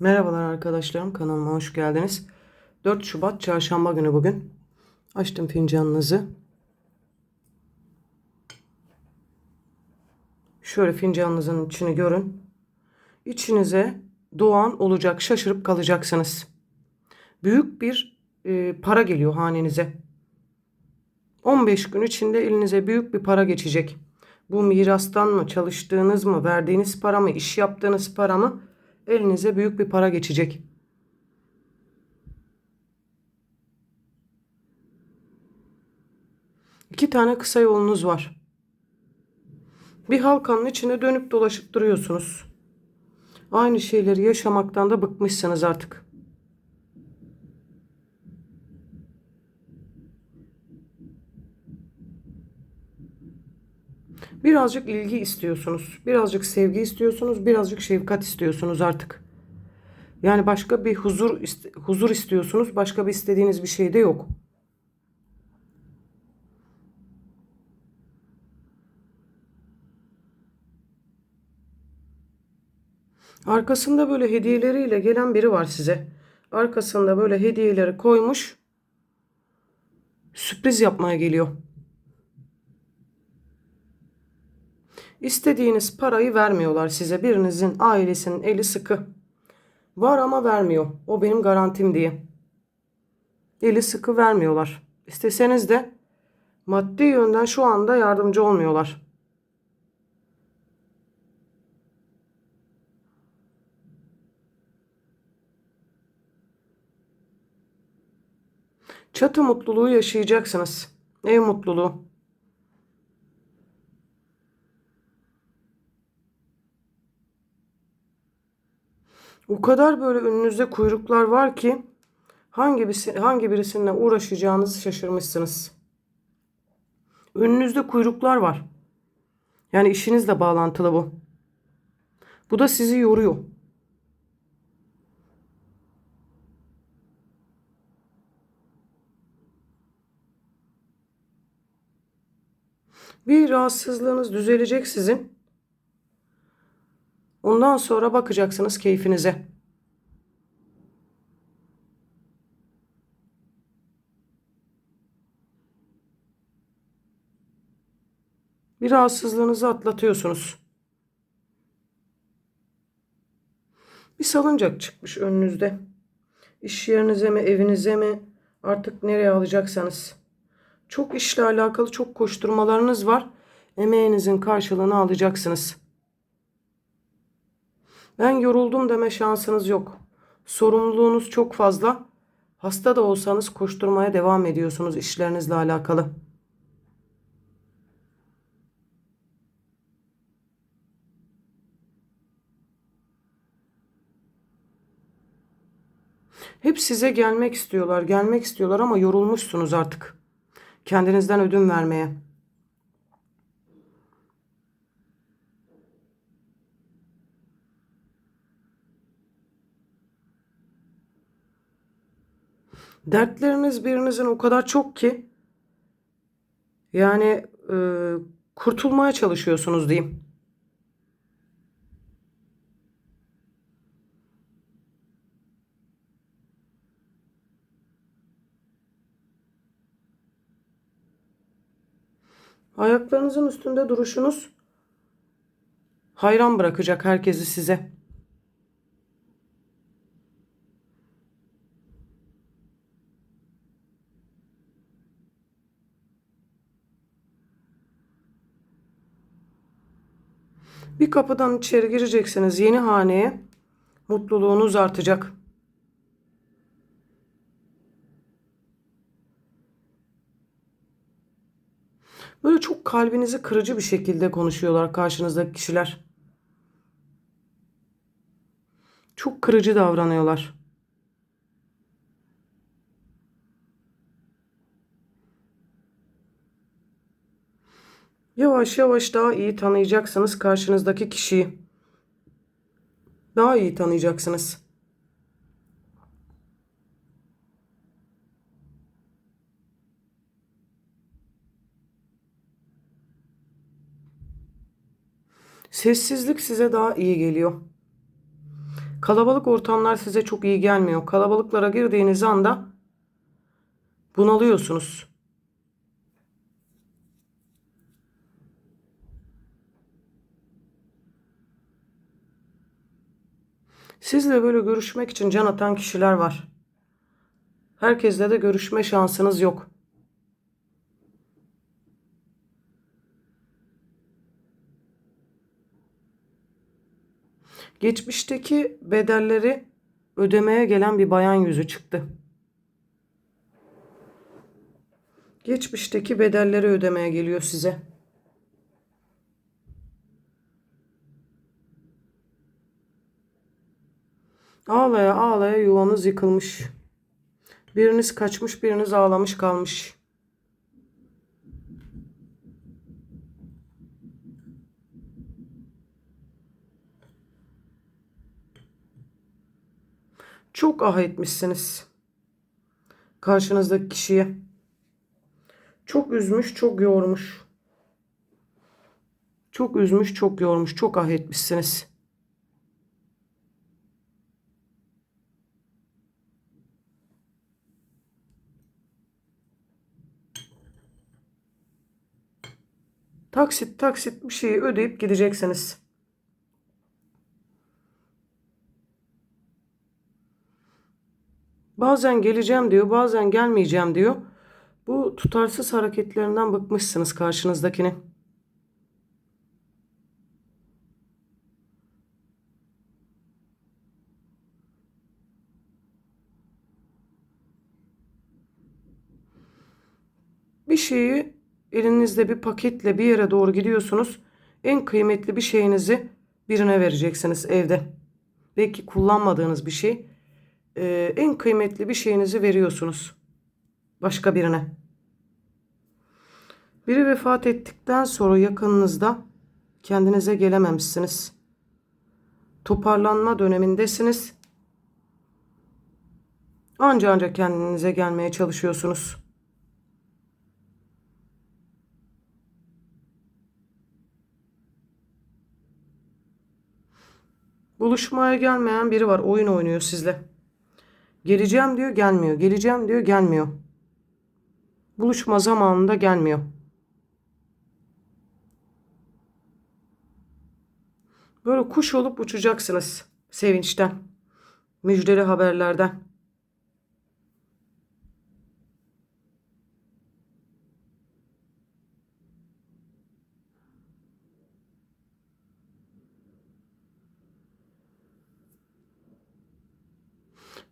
Merhabalar arkadaşlarım kanalıma hoş geldiniz. 4 Şubat çarşamba günü bugün. Açtım fincanınızı. Şöyle fincanınızın içini görün. İçinize doğan olacak şaşırıp kalacaksınız. Büyük bir e, para geliyor hanenize. 15 gün içinde elinize büyük bir para geçecek. Bu mirastan mı, çalıştığınız mı, verdiğiniz para mı, iş yaptığınız para mı? Elinize büyük bir para geçecek. İki tane kısa yolunuz var. Bir halkanın içine dönüp dolaşıp duruyorsunuz. Aynı şeyleri yaşamaktan da bıkmışsınız artık. Birazcık ilgi istiyorsunuz. Birazcık sevgi istiyorsunuz. Birazcık şefkat istiyorsunuz artık. Yani başka bir huzur huzur istiyorsunuz. Başka bir istediğiniz bir şey de yok. Arkasında böyle hediyeleriyle gelen biri var size. Arkasında böyle hediyeleri koymuş. Sürpriz yapmaya geliyor. İstediğiniz parayı vermiyorlar size. Birinizin ailesinin eli sıkı. Var ama vermiyor. O benim garantim diye. Eli sıkı vermiyorlar. İsteseniz de maddi yönden şu anda yardımcı olmuyorlar. Çatı mutluluğu yaşayacaksınız. Ev mutluluğu. O kadar böyle önünüzde kuyruklar var ki hangi birisi, hangi birisinle uğraşacağınızı şaşırmışsınız. Önünüzde kuyruklar var. Yani işinizle bağlantılı bu. Bu da sizi yoruyor. Bir rahatsızlığınız düzelecek sizin. Ondan sonra bakacaksınız keyfinize. Bir rahatsızlığınızı atlatıyorsunuz. Bir salıncak çıkmış önünüzde. İş yerinize mi, evinize mi, artık nereye alacaksanız. Çok işle alakalı çok koşturmalarınız var. Emeğinizin karşılığını alacaksınız. Ben yoruldum deme şansınız yok. Sorumluluğunuz çok fazla. Hasta da olsanız koşturmaya devam ediyorsunuz işlerinizle alakalı. Hep size gelmek istiyorlar, gelmek istiyorlar ama yorulmuşsunuz artık. Kendinizden ödün vermeye. Dertleriniz birinizin o kadar çok ki yani e, kurtulmaya çalışıyorsunuz diyeyim. Ayaklarınızın üstünde duruşunuz hayran bırakacak herkesi size. Bir kapıdan içeri gireceksiniz yeni haneye. Mutluluğunuz artacak. Böyle çok kalbinizi kırıcı bir şekilde konuşuyorlar karşınızdaki kişiler. Çok kırıcı davranıyorlar. Yavaş yavaş daha iyi tanıyacaksınız karşınızdaki kişiyi. Daha iyi tanıyacaksınız. Sessizlik size daha iyi geliyor. Kalabalık ortamlar size çok iyi gelmiyor. Kalabalıklara girdiğiniz anda bunalıyorsunuz. Sizle böyle görüşmek için can atan kişiler var. Herkesle de görüşme şansınız yok. Geçmişteki bedelleri ödemeye gelen bir bayan yüzü çıktı. Geçmişteki bedelleri ödemeye geliyor size. Ağlaya ağlaya yuvanız yıkılmış. Biriniz kaçmış, biriniz ağlamış kalmış. Çok ah etmişsiniz. Karşınızdaki kişiye. Çok üzmüş, çok yormuş. Çok üzmüş, çok yormuş, çok ah etmişsiniz. Taksit taksit bir şeyi ödeyip gideceksiniz. Bazen geleceğim diyor, bazen gelmeyeceğim diyor. Bu tutarsız hareketlerinden bıkmışsınız karşınızdakini. Bir şeyi elinizde bir paketle bir yere doğru gidiyorsunuz. En kıymetli bir şeyinizi birine vereceksiniz evde. Belki kullanmadığınız bir şey. Ee, en kıymetli bir şeyinizi veriyorsunuz başka birine. Biri vefat ettikten sonra yakınınızda kendinize gelememişsiniz. Toparlanma dönemindesiniz. Anca anca kendinize gelmeye çalışıyorsunuz. Buluşmaya gelmeyen biri var. Oyun oynuyor sizle. Geleceğim diyor gelmiyor. Geleceğim diyor gelmiyor. Buluşma zamanında gelmiyor. Böyle kuş olup uçacaksınız sevinçten. Müjdeli haberlerden.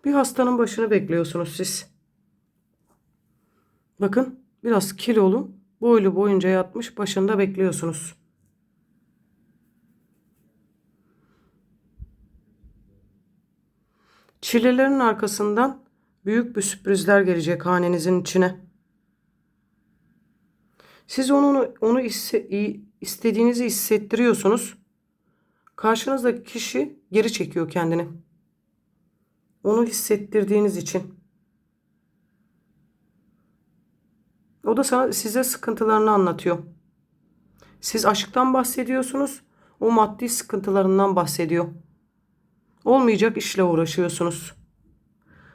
Bir hastanın başını bekliyorsunuz siz. Bakın biraz kilolu, boylu boyunca yatmış başında bekliyorsunuz. Çilelerin arkasından büyük bir sürprizler gelecek hanenizin içine. Siz onu onu istediğinizi hissettiriyorsunuz. Karşınızdaki kişi geri çekiyor kendini. Onu hissettirdiğiniz için. O da sana, size sıkıntılarını anlatıyor. Siz aşktan bahsediyorsunuz. O maddi sıkıntılarından bahsediyor. Olmayacak işle uğraşıyorsunuz.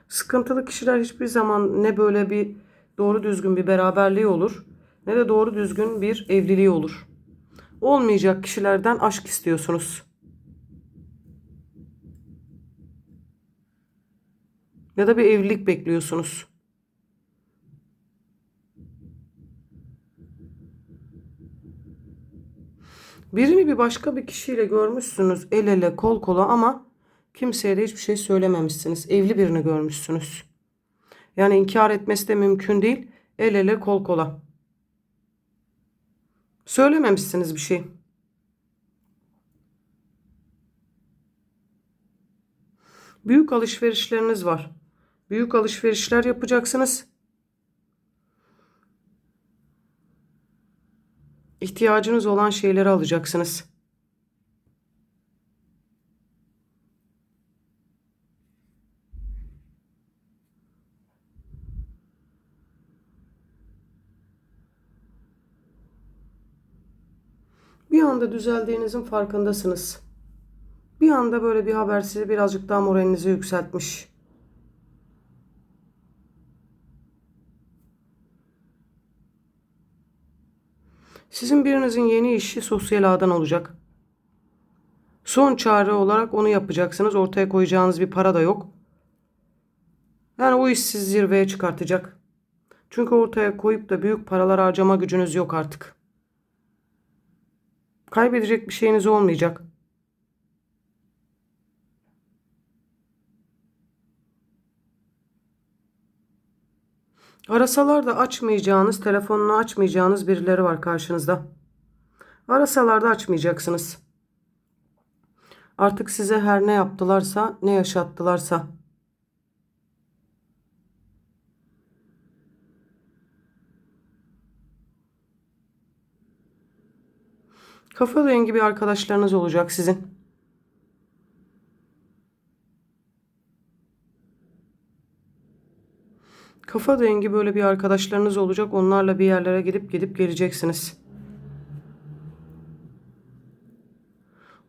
Sıkıntılı kişiler hiçbir zaman ne böyle bir doğru düzgün bir beraberliği olur ne de doğru düzgün bir evliliği olur. Olmayacak kişilerden aşk istiyorsunuz. Ya da bir evlilik bekliyorsunuz. Birini bir başka bir kişiyle görmüşsünüz el ele kol kola ama kimseye de hiçbir şey söylememişsiniz. Evli birini görmüşsünüz. Yani inkar etmesi de mümkün değil. El ele kol kola. Söylememişsiniz bir şey. Büyük alışverişleriniz var. Büyük alışverişler yapacaksınız. İhtiyacınız olan şeyleri alacaksınız. Bir anda düzeldiğinizin farkındasınız. Bir anda böyle bir haber sizi birazcık daha moralinizi yükseltmiş. Sizin birinizin yeni işi sosyal ağdan olacak. Son çare olarak onu yapacaksınız. Ortaya koyacağınız bir para da yok. Yani o iş sizi zirveye çıkartacak. Çünkü ortaya koyup da büyük paralar harcama gücünüz yok artık. Kaybedecek bir şeyiniz olmayacak. Arasalar da açmayacağınız, telefonunu açmayacağınız birileri var karşınızda. Arasalar da açmayacaksınız. Artık size her ne yaptılarsa, ne yaşattılarsa. Kafa dengi bir arkadaşlarınız olacak sizin. Kafa dengi böyle bir arkadaşlarınız olacak. Onlarla bir yerlere gidip gidip geleceksiniz.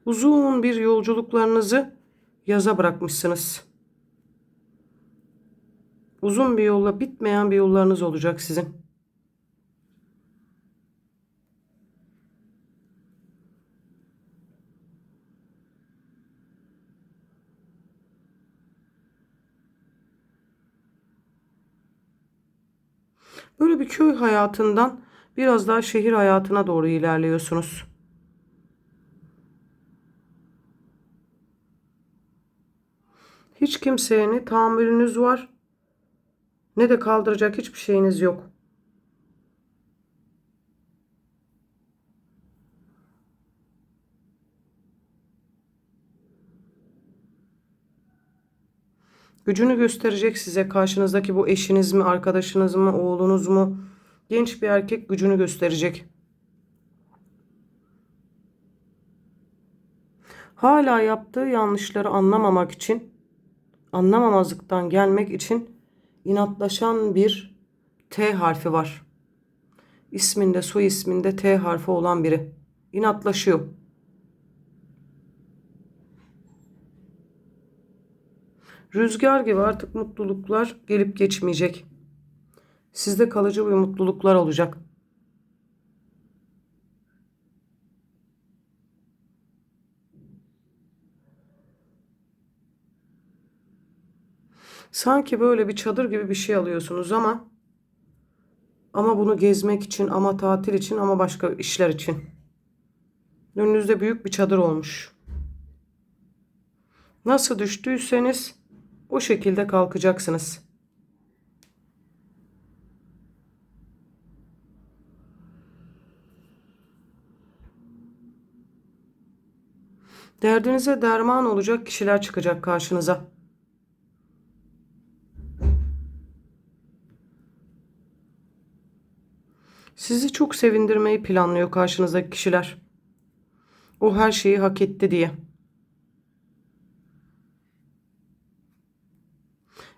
Uzun bir yolculuklarınızı yaza bırakmışsınız. Uzun bir yolla bitmeyen bir yollarınız olacak sizin. Böyle bir köy hayatından biraz daha şehir hayatına doğru ilerliyorsunuz. Hiç kimseye ne tahammülünüz var ne de kaldıracak hiçbir şeyiniz yok. Gücünü gösterecek size karşınızdaki bu eşiniz mi, arkadaşınız mı, oğlunuz mu? Genç bir erkek gücünü gösterecek. Hala yaptığı yanlışları anlamamak için, anlamamazlıktan gelmek için inatlaşan bir T harfi var. İsminde, soy isminde T harfi olan biri. İnatlaşıyor. Rüzgar gibi artık mutluluklar gelip geçmeyecek. Sizde kalıcı bir mutluluklar olacak. Sanki böyle bir çadır gibi bir şey alıyorsunuz ama ama bunu gezmek için, ama tatil için, ama başka işler için. Önünüzde büyük bir çadır olmuş. Nasıl düştüyseniz o şekilde kalkacaksınız. Derdinize derman olacak kişiler çıkacak karşınıza. Sizi çok sevindirmeyi planlıyor karşınızdaki kişiler. O her şeyi hak etti diye.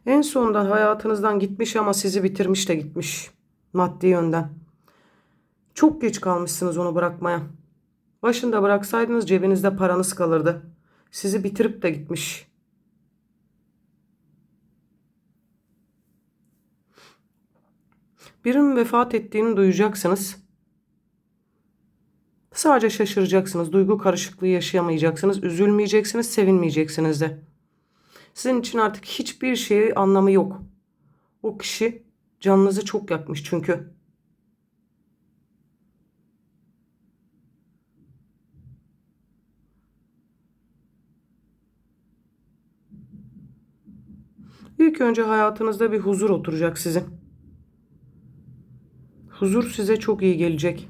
En sonunda hayatınızdan gitmiş ama sizi bitirmiş de gitmiş. Maddi yönden. Çok geç kalmışsınız onu bırakmaya. Başında bıraksaydınız cebinizde paranız kalırdı. Sizi bitirip de gitmiş. Birinin vefat ettiğini duyacaksınız. Sadece şaşıracaksınız. Duygu karışıklığı yaşayamayacaksınız. Üzülmeyeceksiniz, sevinmeyeceksiniz de. Sizin için artık hiçbir şeyi anlamı yok. O kişi canınızı çok yakmış çünkü. İlk önce hayatınızda bir huzur oturacak sizin. Huzur size çok iyi gelecek.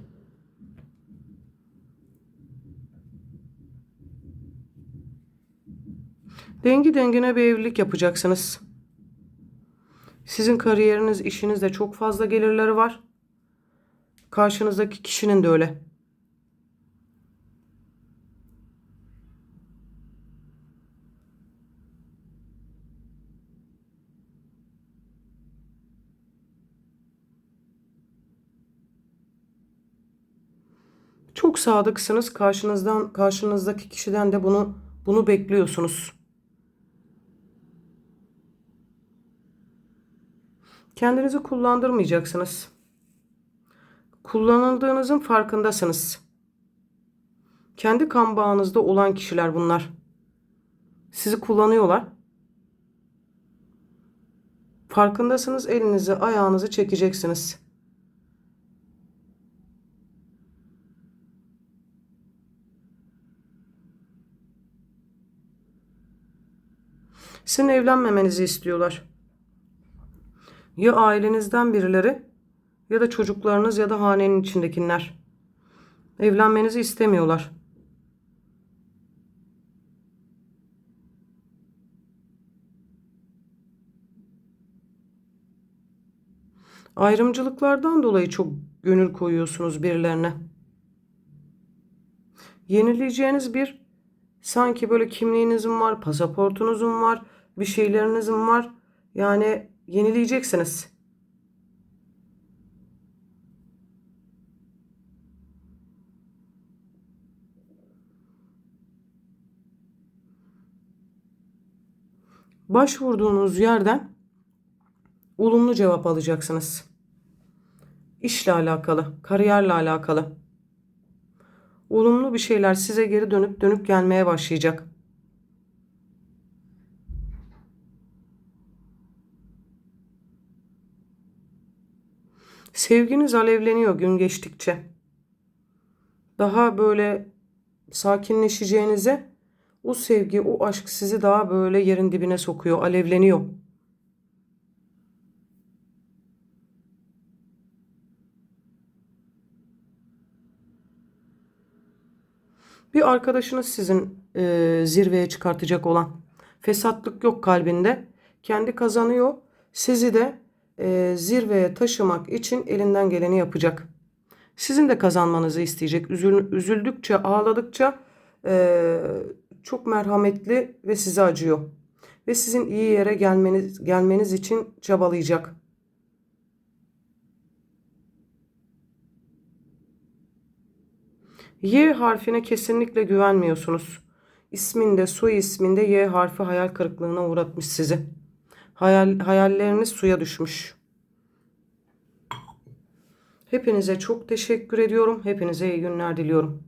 Dengi dengine bir evlilik yapacaksınız. Sizin kariyeriniz, işinizde çok fazla gelirleri var. Karşınızdaki kişinin de öyle. Çok sadıksınız. Karşınızdan karşınızdaki kişiden de bunu Bunu bekliyorsunuz. Kendinizi kullandırmayacaksınız. Kullanıldığınızın farkındasınız. Kendi kan bağınızda olan kişiler bunlar. Sizi kullanıyorlar. Farkındasınız elinizi ayağınızı çekeceksiniz. Sizin evlenmemenizi istiyorlar. Ya ailenizden birileri ya da çocuklarınız ya da hanenin içindekiler. Evlenmenizi istemiyorlar. Ayrımcılıklardan dolayı çok gönül koyuyorsunuz birilerine. Yenileyeceğiniz bir sanki böyle kimliğinizin var, pasaportunuzun var, bir şeylerinizin var. Yani yenileyeceksiniz. Başvurduğunuz yerden olumlu cevap alacaksınız. İşle alakalı, kariyerle alakalı. Olumlu bir şeyler size geri dönüp dönüp gelmeye başlayacak. Sevginiz alevleniyor gün geçtikçe. Daha böyle sakinleşeceğinize o sevgi, o aşk sizi daha böyle yerin dibine sokuyor, alevleniyor. Bir arkadaşınız sizin e, zirveye çıkartacak olan. Fesatlık yok kalbinde. Kendi kazanıyor. Sizi de e, zirveye taşımak için elinden geleni yapacak. Sizin de kazanmanızı isteyecek. Üzül, üzüldükçe, ağladıkça e, çok merhametli ve size acıyor. Ve sizin iyi yere gelmeniz, gelmeniz için çabalayacak. Y harfine kesinlikle güvenmiyorsunuz. İsminde, soy isminde Y harfi hayal kırıklığına uğratmış sizi. Hayal, hayalleriniz suya düşmüş. Hepinize çok teşekkür ediyorum. Hepinize iyi günler diliyorum.